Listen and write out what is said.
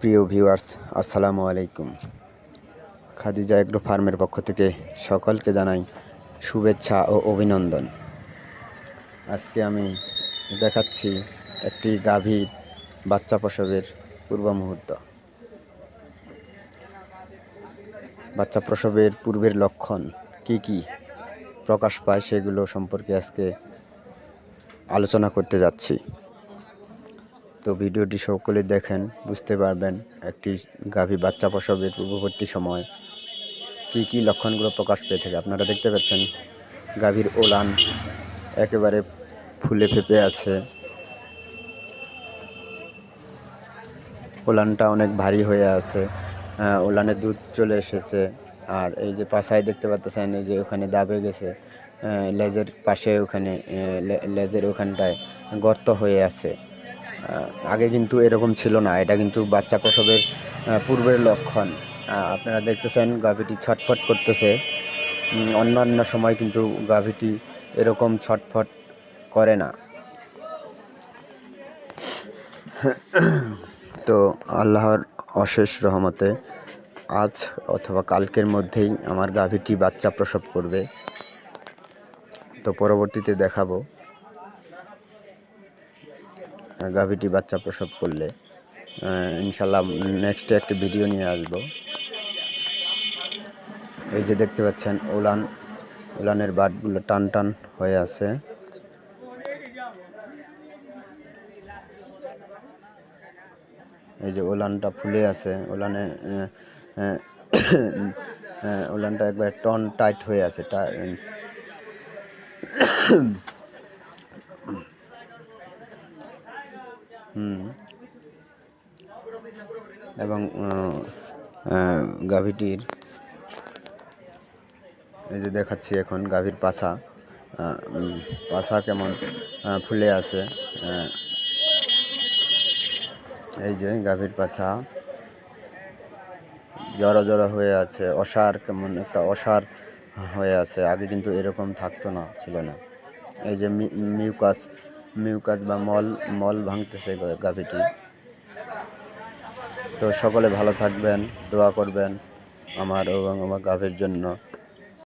প্রিয় ভিউয়ার্স, আসসালামু আলাইকুম। খাদিজা এগ্রো ফার্মের পক্ষ থেকে সকলকে জানাই শুভেচ্ছা ও অভিনন্দন। আজকে আমি দেখাচ্ছি একটি গাভীর বাচ্চা প্রসবের পূর্ব মুহূর্ত বাচ্চা প্রসবের পূর্বের লক্ষণ কি কি প্রকাশ পায় সেগুলো সম্পর্কে আজকে আলোচনা করতে যাচ্ছি। তো ভিডিওটি সকলে দেখেন, বুঝতে পারবেন একটি গাভী বাচ্চা প্রসবের পূর্ববর্তী সময় কি কি লক্ষণগুলো প্রকাশ পেয়ে থাকে। আপনারা দেখতে পাচ্ছেন গাভীর ওলান একেবারে ফুলে ফেপে আছে। ওলানটা অনেক ভারী হয়ে আছে। ওলানে দুধ চলে এসেছে। আর এই যে পাশায় দেখতে পাচ্ছেন যে ওখানে দাবে গেছে। লেজের পাশে ওখানে লেজের ওখানটায় গর্ত হয়ে আছে। আগে কিন্তু এরকম ছিল না। এটা কিন্তু বাচ্চা প্রসবের পূর্বের লক্ষণ। আপনারা দেখতেছেন গাভীটি ছটফট করতেছে। অন্যান্য সময় কিন্তু গাভীটি এরকম ছটফট করে না। তো আল্লাহর অশেষ রহমতে আজ অথবা কালকের মধ্যেই আমার গাভীটি বাচ্চা প্রসব করবে। তো পরবর্তীতে দেখাবো। গাভীটি বাচ্চা প্রসব করলে ইনশাল্লাহ নেক্সটে একটি ভিডিও নিয়ে আসব। এই যে দেখতে পাচ্ছেন উলান, উলানের বাটগুলো টান টান হয়ে আছে। এই যে ওলানটা ফুলে আছে ওলানে ওলানটা একবার টন টাইট হয়ে আছে এবং গাভীটির, এই যে দেখাচ্ছি এখন গাভীর পাছা পাছা কেমন ফুলে আছে এই যে গাভীর পাছা, জড়ো জড়ো হয়ে আছে, অসার কেমন একটা অসার হয়ে আছে, আগে কিন্তু এরকম থাকতো না, ছিল না। এই যে মিউকাস মিউকাস বা মল মল ভাঙতেছে গাভীটি। তো সকলে ভালো থাকবেন, দোয়া করবেন আমার এবং আমার গাভীর জন্য।